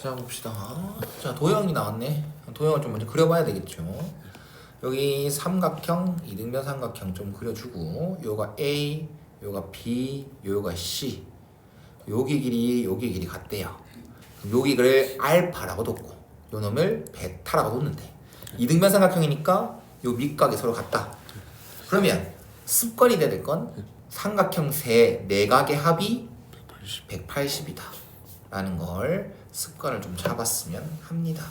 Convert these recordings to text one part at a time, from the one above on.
자 봅시다. 자 도형이 나왔네. 도형을 좀 먼저 그려봐야 되겠죠. 여기 삼각형, 이등변 삼각형 좀 그려주고 요가 A, 요가 B, 요가 C. 여기 길이, 여기 길이 같대요. 여기 를 알파라고 뒀고 요 놈을 베타라고 뒀는데 이등변 삼각형이니까 요 밑각이 서로 같다. 그러면 습관이 돼야 될 건 삼각형 세 내각의 합이 180 180이다. 라는 걸 습관을 좀 잡았으면 합니다.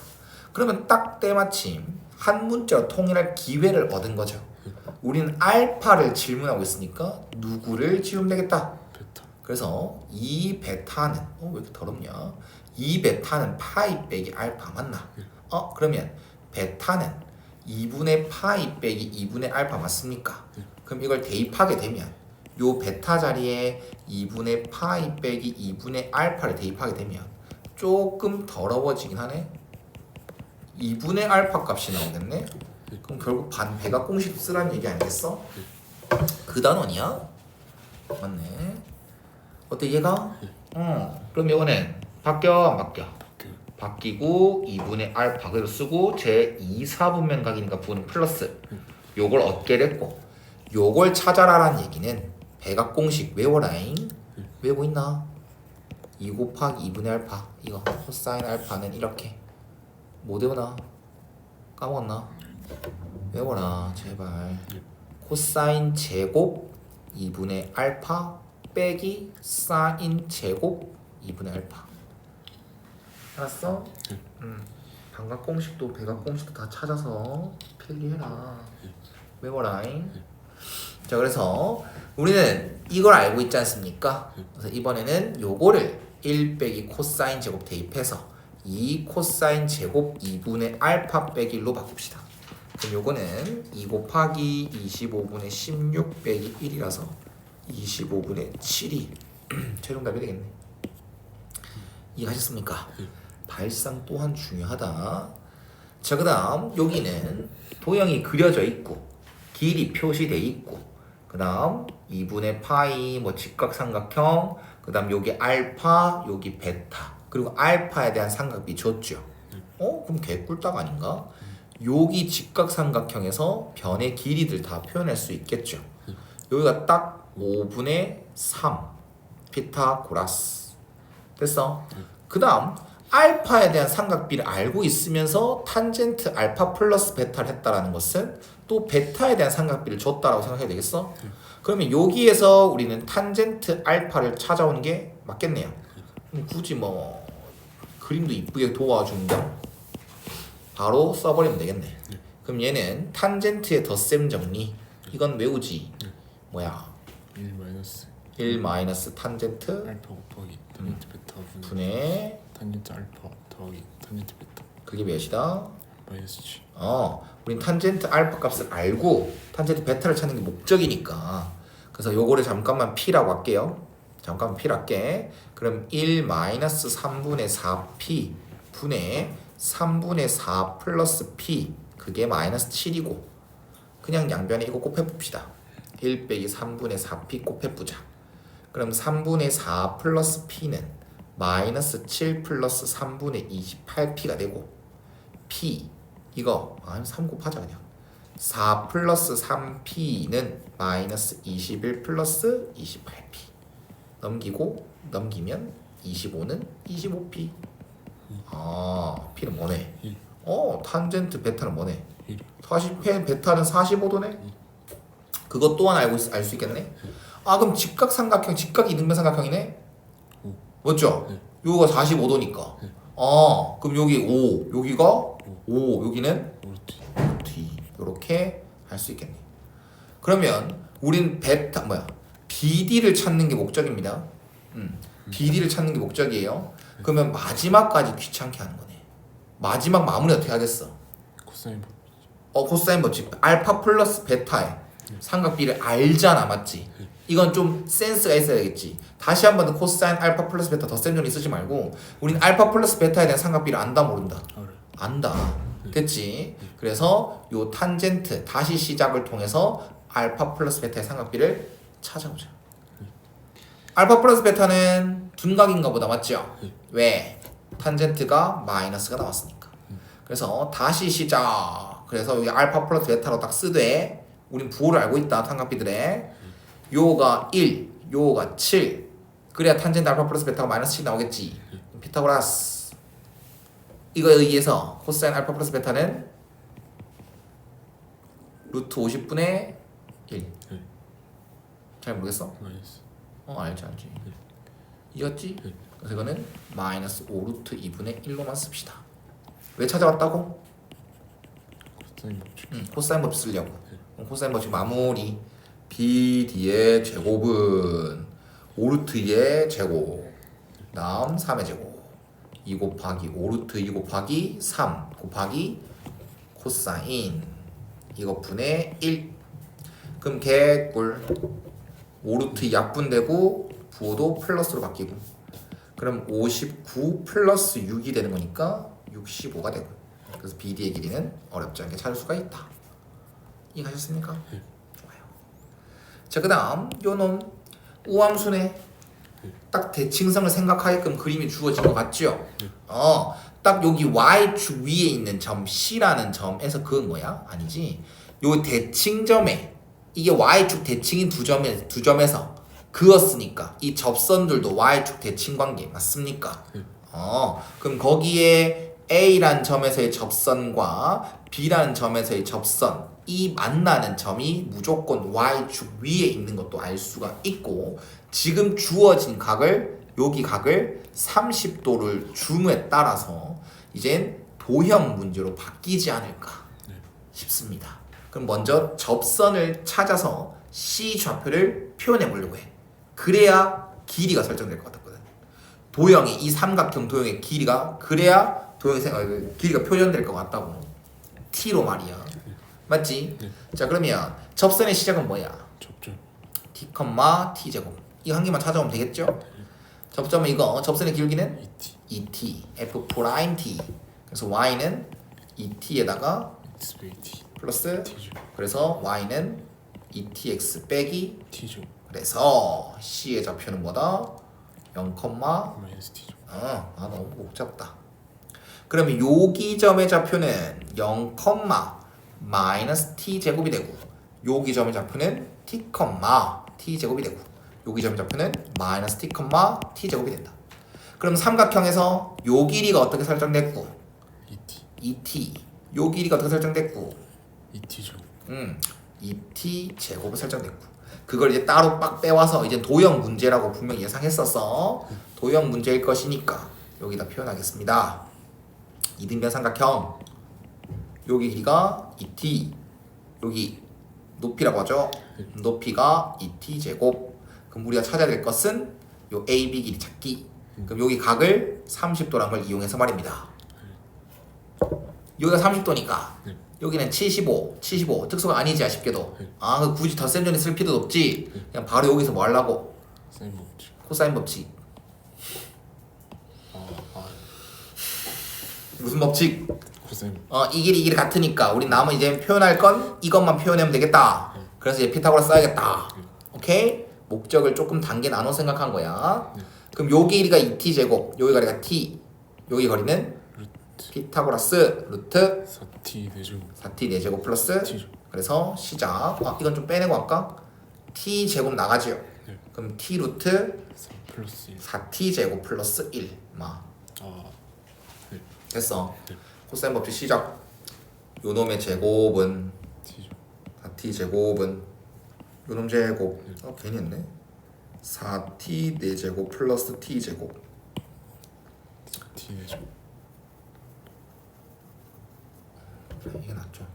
그러면 딱 때마침 한 문자로 통일할 기회를 얻은 거죠. 우리는 알파를 질문하고 있으니까 누구를 지우면 되겠다. 베타 그래서 이 베타는 어, 왜 이렇게 더럽냐? 이 베타는 파이 빼기 알파 맞나? 어 그러면 베타는 2분의 파이 빼기 2분의 알파 맞습니까? 그럼 이걸 대입하게 되면 요 베타 자리에 2분의 파이 빼기 2분의 알파를 대입하게 되면 조금 더러워지긴 하네. 2분의 알파 값이 나오겠네. 그럼 결국 반 배각 공식 쓰라는 얘기 아니겠어? 그 단원이야? 맞네. 어때 얘가? 어. 그럼 이거는 바뀌어 안 바뀌어? 바뀌고 2분의 알파 그대로 쓰고 제 2, 4분면 각이니까 분 플러스 요걸 얻게 됐고 요걸 찾아라라는 얘기는 배각 공식 외워라잉 외우고 있나? 2 곱하기 2분의 알파 이거 코사인 알파는 이렇게 못 외우나? 까먹었나? 외워라 제발 코사인 제곱 2분의 알파 빼기 사인 제곱 2분의 알파 알았어? 음. 반각 공식도 배각 공식도 다 찾아서 필기해라. 외워라잉. 자 그래서 우리는 이걸 알고 있지 않습니까? 그래서 이번에는 요거를 1 빼기 코사인 제곱 대입해서 2 코사인 제곱 2분의 알파 빼기 1로 바꿉시다. 그럼 요거는 2 곱하기 25분의 16 빼기 1이라서 25분의 7이 최종 답이 되겠네. 이해하셨습니까? 발상 또한 중요하다. 자, 그 다음 여기는 도형이 그려져 있고 길이 표시돼 있고 그 다음 2분의 파이 뭐 직각삼각형 그 다음 여기 알파 여기 베타 그리고 알파에 대한 삼각비 줬죠. 어? 그럼 개꿀딱 아닌가? 여기 직각삼각형에서 변의 길이들 다 표현할 수 있겠죠. 여기가 딱 5분의 3 피타고라스 됐어? 그 다음 알파에 대한 삼각비를 알고 있으면서 탄젠트 알파 플러스 베타를 했다라는 것은 또 베타에 대한 삼각비를 줬다라고 생각해야 되겠어? 그러면 여기에서 우리는 탄젠트 알파를 찾아오는 게 맞겠네요. 굳이 뭐 그림도 이쁘게 도와준다. 바로 써버리면 되겠네. 그럼 얘는 탄젠트의 덧셈 정리. 이건 외우지. 뭐야? 1 마이너스 1 마이너스 탄젠트 알파 곱하기 탄젠트 베타 분의 분의 탄젠트 알파 더하기 탄젠트 베타 그게 몇이다? 마이너스 7 어, 우린 탄젠트 알파 값을 알고 탄젠트 베타를 찾는 게 목적이니까. 그래서 요거를 잠깐만 p라고 할게요. 잠깐만 p라 할게. 그럼 1 마이너스 3분의 4p 분의 3분의 4 플러스 p 그게 마이너스 7이고 그냥 양변에 이거 곱해봅시다. 1 빼기 3분의 4p 곱해보자. 그럼 3분의 4 플러스 p는 마이너스 7 플러스 3분의 28p가 되고 p 이거 아니 3 곱하자 그냥. 4 플러스 3p는 마이너스 21 플러스 28p 넘기고 넘기면 25는 25p 아 p는 뭐네? 일. 어 탄젠트 베타는 뭐네? 1 40펜 베타는 45도네? 그것 또한 알고 알 수 있겠네 아 그럼 직각 삼각형 직각 이등변 삼각형이네 오. 맞죠? 네. 여기가 45도니까 네. 아 그럼 여기 5 여기가 5 여기는 D 이렇게 할 수 있겠네. 그러면 우린 베타 뭐야 BD를 찾는 게 목적입니다. 음, BD를 찾는 게 목적이에요. 그러면 마지막까지 귀찮게 하는 거네. 마지막 마무리 어떻게 하겠어? 코사인 법어 코사인 법칙 알파 플러스 베타의 삼각비를 알잖아 맞지? 이건 좀 센스가 있어야겠지. 다시 한 번 더 코사인 알파 플러스 베타 덧셈 정리 쓰지 말고 우린 알파 플러스 베타에 대한 삼각비를 안다 모른다. 알아 안다. 됐지? 그래서 요 탄젠트 다시 시작을 통해서 알파 플러스 베타의 삼각비를 찾아보자. 알파 플러스 베타는 둔각인가 보다 맞죠? 왜? 탄젠트가 마이너스가 나왔으니까. 그래서 다시 시작. 그래서 여기 알파 플러스 베타로 딱 쓰되 우린 부호를 알고 있다 삼각비들의 요가 1, 요가 7. 그래야 탄젠트 알파 플러스 베타가 마이너스 7 나오겠지. 피타고라스. 이거에 의해서 코사인 알파 플러스 베타는 루트 50분의 1. 네. 잘 모르겠어? 마이너스 어 알지 알지. 이겼지? 네. 그래서 이거는 마이너스 5 루트 2분의 1로만 씁시다. 왜 찾아왔다고? 코사인 법칙 음, 코사인 법칙 쓰려고. 그럼 코사인 법칙 마무리. BD의 제곱은 5루트 2의 제곱. 다음 3의 제곱. 2 곱하기 5루트 2 곱하기 3 곱하기 코사인 이거 분의 1. 그럼 개꿀 5루트 약분되고 부호도 플러스로 바뀌고 그럼 59 플러스 6이 되는 거니까 65가 되고 그래서 BD의 길이는 어렵지 않게 찾을 수가 있다 이해하셨습니까? 좋아요 자 그 다음 요놈 우함순에 딱 대칭성을 생각하게끔 그림이 주어진 것 같죠? 어, 딱 여기 y축 위에 있는 점 C라는 점에서 그은 거야? 아니지. 요 대칭점에 이게 y축 대칭인 두 점에 두 점에서 그었으니까 이 접선들도 y축 대칭 관계 맞습니까? 어, 그럼 거기에 A라는 점에서의 접선과 B라는 점에서의 접선 이 만나는 점이 무조건 y축 위에 있는 것도 알 수가 있고 지금 주어진 각을 여기 각을 30도를 줌에 따라서 이젠 도형 문제로 바뀌지 않을까 싶습니다. 그럼 먼저 접선을 찾아서 C 좌표를 표현해 보려고 해. 그래야 길이가 설정될 것 같거든. 도형이 이 삼각형 도형의 길이가 그래야 도형의 그 길이가 표현될 것 같다고. T로 말이야. 맞지? 자 그러면 접선의 시작은 뭐야? 접점 t, t 제곱. 이 한 개만 찾아오면 되겠죠? 접점은 이거 접선의 기울기는 ET 2t, f 프라임 t. 그래서 y는 2t에다가 XBT 플러스 T죠 그래서 y는 2tx 빼기 T죠 그래서 c의 좌표는 뭐다? 0, 마이너스 T죠 아, 아 너무 복잡다. 그러면 요기점의 좌표는 0, 마이너스 t 제곱이 되고 요 기점의 좌표는 t, t 제곱이 되고 요 기점의 좌표는 마이너스 t, t 제곱이 된다. 그럼 삼각형에서 요 길이가 어떻게 설정됐고? ET 2t 요 길이가 어떻게 설정됐고? ET죠 음, 2t 제곱이 설정됐고. 그걸 이제 따로 빡 빼와서 이제 도형 문제라고 분명히 예상했었어. 도형 문제일 것이니까 여기다 표현하겠습니다. 이등변 삼각형 여기 길이가 2t 여기 높이라고 하죠? 높이가 2t 제곱. 그럼 우리가 찾아야 될 것은 요 AB 길이 찾기. 그럼 여기 각을 30도란 걸 이용해서 말입니다. 여기가 30도니까 네. 여기는 75, 75 특수가 아니지 아쉽게도. 네. 아그 굳이 덧셈 전에 쓸 필요도 없지? 그냥 바로 여기서 뭐 하려고? 코사인 법칙. 아, 아. 무슨 법칙? 코사인 어이 길이 이 길이 같으니까 우리 남은 이제 표현할 건 이것만 표현하면 되겠다. 그래서 이제 피타고라스 써야겠다. 오케이? 목적을 조금 단계 나눠 생각한 거야. 네. 그럼 요 길이가 2t 제곱. 여기 거리가 t. 여기 거리는 루트. 피타고라스 루트 4T 대죠 4t 4제곱 플러스 T죠 그래서 시작. 아 이건 좀 빼내고 할까? t 제곱 나가지요. 네. 그럼 t 루트 4 플러스 1 4t 제곱 플러스 1 마. 아 됐어. 네. 코사인 법칙 시작. 요놈의 제곱은 4t 제곱은 요놈 제곱. 어 괜히 했네. 4t 4제곱 플러스 t 제곱. 4T 대죠 이게 낫죠.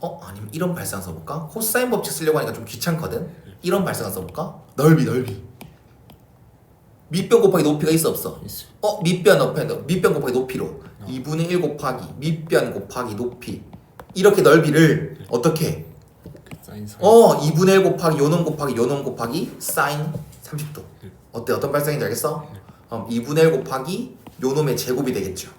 어 아니면 이런 발상 써볼까? 코사인 법칙 쓰려고 하니까 좀 귀찮거든? 이런 발상 써볼까? 넓이 넓이. 밑변 곱하기 높이가 있어 없어? 있어. 어 밑변 높이 밑변 곱하기 높이로 2분의 1 곱하기 밑변 곱하기 높이 이렇게 넓이를 어떻게? 그 사인 사인. 어 2분의 1 곱하기 요놈 곱하기 요놈 곱하기 사인 30도. 어때? 어떤 발상인지 알겠어? 어, 2분의 1 곱하기 요놈의 제곱이 되겠죠.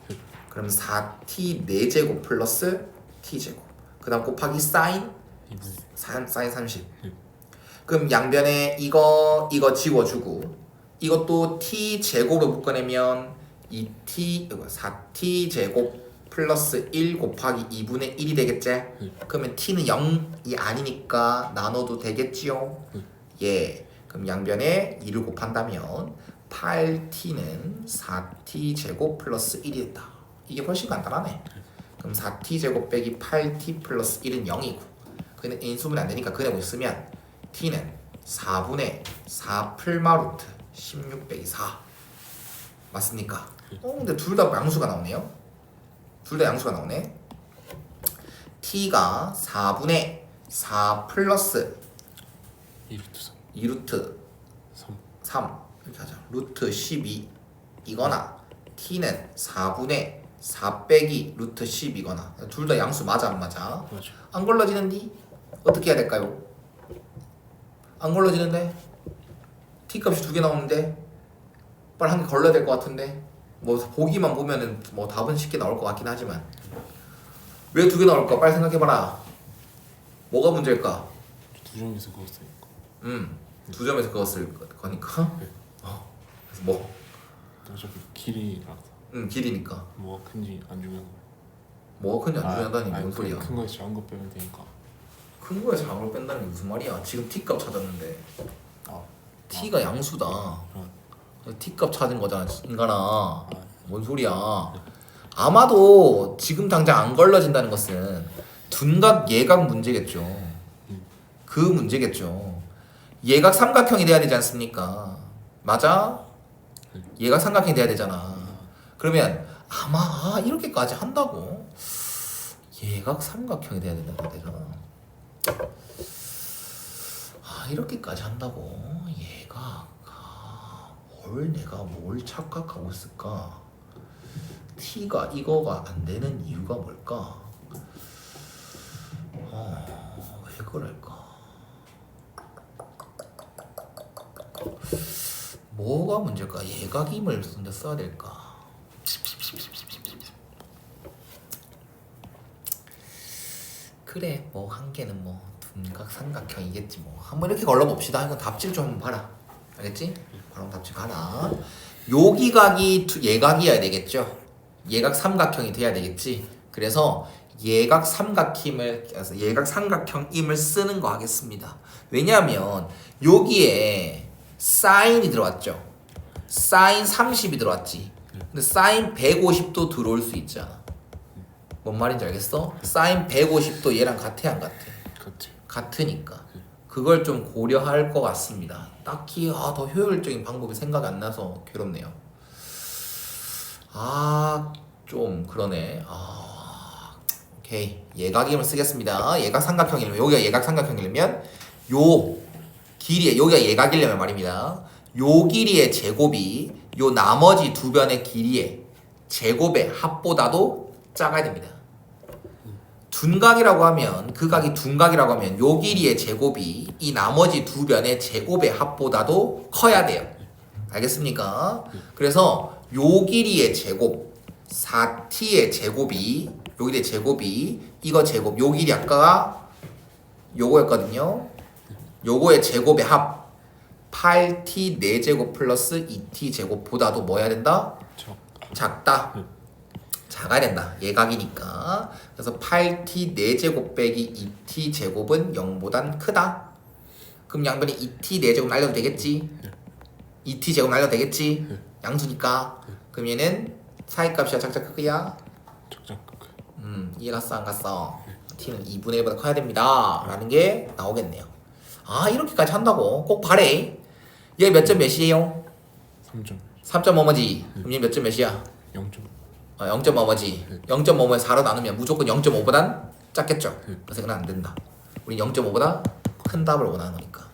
그럼 4t 4제곱 플러스 t제곱. 그 다음 곱하기 사인 2분 사- 사인 30 네. 그럼 양변에 이거 이거 지워주고 이것도 t 제곱을 묶어내면 2t 이거 4t 제곱 플러스 1 곱하기 2분의 1이 되겠지? 그러면 t는 0이 아니니까 나눠도 되겠지요? 예. 그럼 양변에 2를 곱한다면 8t는 4t 제곱 플러스 1이 된다. 이게 훨씬 간단하네. 그럼 4t 제곱 빼기 8t 플러스 1은 0이고 그는 인수분해 안 되니까 그네고 있으면 t는 4분의 4 풀마 루트 16 빼기 4 맞습니까? 어 근데 둘 다 양수가 나오네요. 둘 다 양수가 나오네. t가 4분의 4 플러스 2루트 3 2루트 3 3 이렇게 하자. 루트 12 이거나 t는 4분의 4 빼기 루트 10이거나 둘 다 양수 맞아 안 맞아? 맞아 안 걸러지는디 어떻게 해야 될까요? 안 걸러지는데 t 값이 두 개 나오는데 빨리 한 개 걸러야 될 것 같은데 뭐 보기만 보면은 뭐 답은 쉽게 나올 것 같긴 하지만. 왜 두 개 나올까? 빨리 생각해봐라. 뭐가 문제일까? 두 점에서 그거 쓰니까. 음 두 점에서 거- 거니까? 네. 어 그래서 뭐? 어차피 길이라서. 음, 길이니까. 뭐가 큰지 안 중요한 거. 뭐가 큰지 안 중요하다니 아니, 뭔그 소리야? 큰 거에서 작은 거 빼면 되니까. 큰 거에 작은 걸 뺀다는 게 무슨 말이야? 지금 t 값 찾았는데. 아 t가 양수다. 그럼 t 값 찾은 거잖아 인간아. 아뭔 소리야. 아마도 지금 당장 안 걸러진다는 것은 둔각 예각 문제겠죠. 그 문제겠죠. 예각 삼각형이 돼야 되지 않습니까? 맞아? 예각 삼각형이 돼야 되잖아. 그러면 아마 아, 이렇게까지 한다고? 예각 삼각형이 돼야 된다고 되잖아 아 이렇게까지 한다고 뭘 내가 뭘 착각하고 있을까? t가 이거가 안 되는 이유가 뭘까? 어, 왜 그럴까? 뭐가 문제일까? 예각임을 근데 써야 될까? 그래 뭐 한 개는 뭐 둔각 삼각형이겠지 뭐. 한번 이렇게 걸러봅시다. 이건 답지를 좀 봐라 알겠지? 바로 답지 봐라 요기각이 두- 예각이어야 되겠죠? 예각 삼각형이 돼야 되겠지? 그래서 예각 삼각힘을 예각 삼각형임을 쓰는 거 하겠습니다. 왜냐하면 여기에 사인이 들어왔죠? 사인 30이 들어왔지. 근데 사인 150도 들어올 수 있잖아. 뭔 말인지 알겠어? 사인 150도 얘랑 같아 안 같아? 같아. 같으니까 그걸 좀 고려할 것 같습니다. 딱히 아, 더 효율적인 방법이 생각이 안 나서 괴롭네요. 아, 좀 그러네. 아, 오케이 예각임을 쓰겠습니다. 예각 삼각형이면 여기가 예각 삼각형이면 요 길이에 여기가 예각이려면 말입니다. 요 길이의 제곱이 요 나머지 두 변의 길이의 제곱의 합보다도 작아야 됩니다. 둔각이라고 하면 그 각이 둔각이라고 하면 요 길이의 제곱이 이 나머지 두 변의 제곱의 합보다도 커야 돼요. 알겠습니까? 그래서 요 길이의 제곱 4t의 제곱이 요 길이의 제곱이 이거 제곱 요 길이 아까 요거였거든요. 요거의 제곱의 합 8t 4제곱 플러스 2t 제곱보다도 뭐 해야 된다? 저 작다. 응. 작아야 된다. 예각이니까. 그래서 8t 4제곱 빼기 2t 제곱은 0보단 크다. 그럼 양변에 2t 4제곱 날려도 되겠지? 2t 제곱 날려도 되겠지? 양수니까. 그럼 얘는 사이값이야 작작 크기야? 적적 그음 이해 갔어 안 갔어? t는 2분의 1보다 커야 됩니다. 라는 게 나오겠네요. 아 이렇게까지 한다고? 꼭 바래. 얘 몇 점 몇이에요? 3점 3.5 뭐지? 그럼 얘 몇 점 몇이야? 0점 어, 0.5뭐지? 네. 0.5에 4로 나누면 무조건 0.5보단 작겠죠? 네. 그래서 이건 안 된다. 우리 0.5보다 큰 답을 원하는 거니까.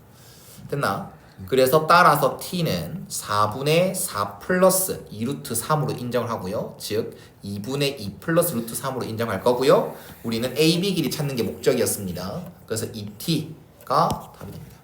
됐나? 그래서 따라서 t는 4분의 4 플러스 2루트 3으로 인정을 하고요. 즉 2분의 2 플러스 루트 3으로 인정할 거고요. 우리는 a, b 길이 찾는 게 목적이었습니다. 그래서 이 t가 답이 됩니다.